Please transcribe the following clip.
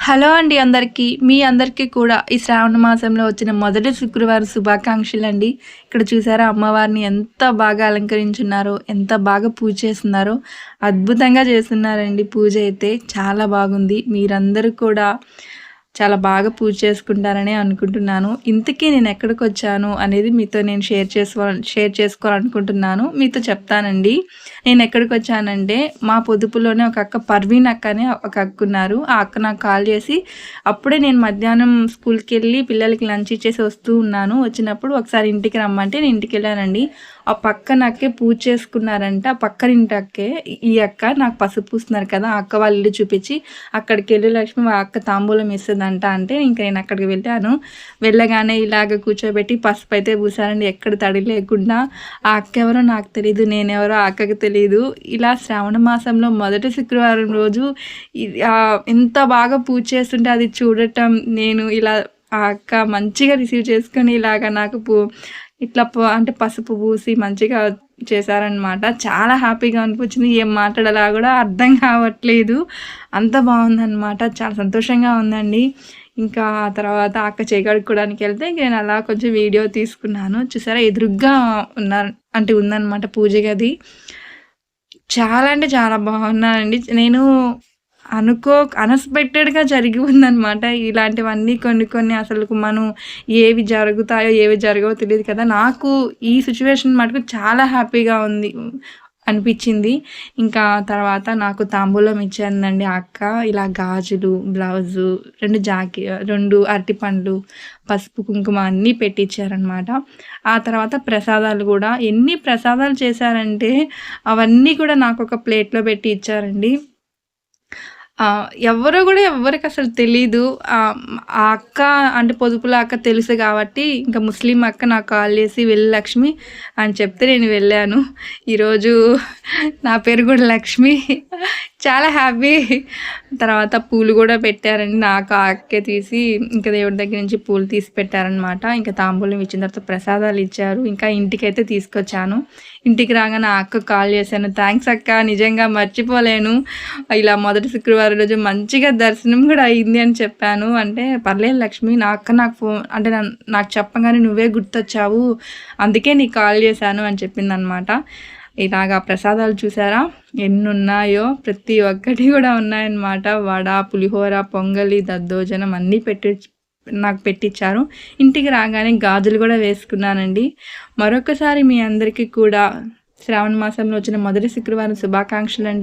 Hello అండి అందరికీ. మీ అందరికీ కూడా ఈ శ్రావణ మాసంలో వచ్చిన మొదటి శుక్రవారం శుభాకాంక్షలు అండి ఇక్కడ చూసారా అమ్మవారిని ఎంత బాగా అలంకరించున్నారో ఎంత బాగా పూజ చేస్తున్నారో. అద్భుతంగా చేస్తున్నారండి. పూజ అయితే చాలా బాగుంది. మీరందరూ కూడా చాలా బాగా పూజ చేసుకుంటారని అనుకుంటున్నాను. ఇంతకీ నేను ఎక్కడికి వచ్చాను అనేది మీతో నేను షేర్ చేసుకోవాలి షేర్ చేసుకోవాలనుకుంటున్నాను. మీతో చెప్తానండి. నేను ఎక్కడికి వచ్చానంటే మా పొదుపులోనే ఒక అక్క పర్వీన్ అక్క అని ఒక అక్క ఉన్నారు. ఆ అక్క నాకు కాల్ చేసి అప్పుడే నేను మధ్యాహ్నం స్కూల్కి వెళ్ళి పిల్లలకి లంచ్ ఇచ్చేసి వస్తూ ఉన్నాను. వచ్చినప్పుడు ఒకసారి ఇంటికి రమ్మంటే నేను ఇంటికి వెళ్ళానండి. ఆ పక్కన అక్కే పూజ చేసుకున్నారంట. ఆ పక్కన ఇంటి అక్కే ఈ అక్క నాకు పసుపు పూస్తున్నారు కదా ఆ అక్క వాళ్ళ ఇల్లు చూపించి అక్కడికి వెళ్ళి లక్ష్మి మా అక్క తాంబూలం ఇస్తుందంట అంటే ఇంకా నేను అక్కడికి వెళ్ళాను. వెళ్ళగానే ఇలాగ కూర్చోబెట్టి పసుపు అయితే పూసారండి. ఎక్కడ తడి లేకుండా. ఆ అక్క ఎవరో నాకు తెలియదు నేనెవరో ఆ అక్కకి తెలియదు ఇలా శ్రావణ మాసంలో మొదటి శుక్రవారం రోజు ఎంత బాగా పూజ చేస్తుంటే అది చూడటం నేను ఇలా ఆ అక్క మంచిగా రిసీవ్ చేసుకొని ఇలాగ నాకు పూ ఇట్లా అంటే పసుపు పూసి మంచిగా చేశారనమాట చాలా హ్యాపీగా అనిపించింది. ఏం మాట్లాడాలా కూడా అర్థం కావట్లేదు. అంత బాగుందనమాట చాలా సంతోషంగా ఉందండి. ఇంకా తర్వాత అక్క చేయగడుక్కోవడానికి వెళ్తే నేను అలా కొంచెం వీడియో తీసుకున్నాను. చూసారా? ఎదురుగ్గా ఉన్నారు అంటే ఉందన్నమాట పూజ గది. చాలా అంటే చాలా బాగున్నానండి. నేను అనుకో అన్ఎక్స్పెక్టెడ్గా జరిగి ఉందనమాట ఇలాంటివన్నీ కొన్ని కొన్ని అసలు మనం ఏవి జరుగుతాయో ఏవి జరగవో తెలియదు కదా. నాకు ఈ సిచ్యువేషన్ మటుకు చాలా హ్యాపీగా ఉంది అనిపించింది. ఇంకా తర్వాత నాకు తాంబూలం ఇచ్చిందండి అక్క. ఇలా గాజులు బ్లౌజు రెండు జాకె రెండు అరటి పండ్లు పసుపు కుంకుమ అన్నీ పెట్టించారనమాట ఆ తర్వాత ప్రసాదాలు కూడా. ఎన్ని ప్రసాదాలు చేశారంటే అవన్నీ కూడా నాకు ఒక ప్లేట్లో పెట్టి ఇచ్చారండి. ఎవరో కూడా ఎవరికి అసలు తెలీదు. ఆ అక్క అంటే పొదుపుల అక్క తెలుసు కాబట్టి ఇంకా ముస్లిం అక్క నాకు కాల్ చేసి వెళ్ళి లక్ష్మి అని చెప్తే నేను వెళ్ళాను. ఈరోజు నా పేరు కూడా లక్ష్మి. చాలా హ్యాపీ. తర్వాత పూలు కూడా పెట్టారండి. నాకు అక్కే తీసి ఇంకా దేవుడి దగ్గర నుంచి పూలు తీసి పెట్టారనమాట ఇంకా తాంబూలం ఇచ్చిన తర్వాత ప్రసాదాలు ఇచ్చారు. ఇంకా ఇంటికైతే తీసుకొచ్చాను. ఇంటికి రాగానే నా అక్క కాల్ చేశాను. థ్యాంక్స్ అక్క నిజంగా మర్చిపోలేను. ఇలా మొదటి శుక్రవారం రోజు మంచిగా దర్శనం కూడా అయింది అని చెప్పాను. అంటే పర్లేదు లక్ష్మి నా అక్క నాకు ఫోన్ అంటే నాకు చెప్పగానే నువ్వే గుర్తొచ్చావు. అందుకే నీకు కాల్ చేశాను అని చెప్పింది అనమాట ఇలాగా ప్రసాదాలు చూసారా? ఎన్ని ఉన్నాయో ప్రతి ఒక్కటి కూడా ఉన్నాయన్నమాట. వడ పులిహోర పొంగలి దద్దోజనం అన్నీ పెట్టి నాకు పెట్టించారు ఇంటికి రాగానే గాజులు కూడా వేసుకున్నానండి. మరొకసారి మీ అందరికీ కూడా శ్రావణ మాసంలో వచ్చిన మొదటి శుక్రవారం శుభాకాంక్షలు అండి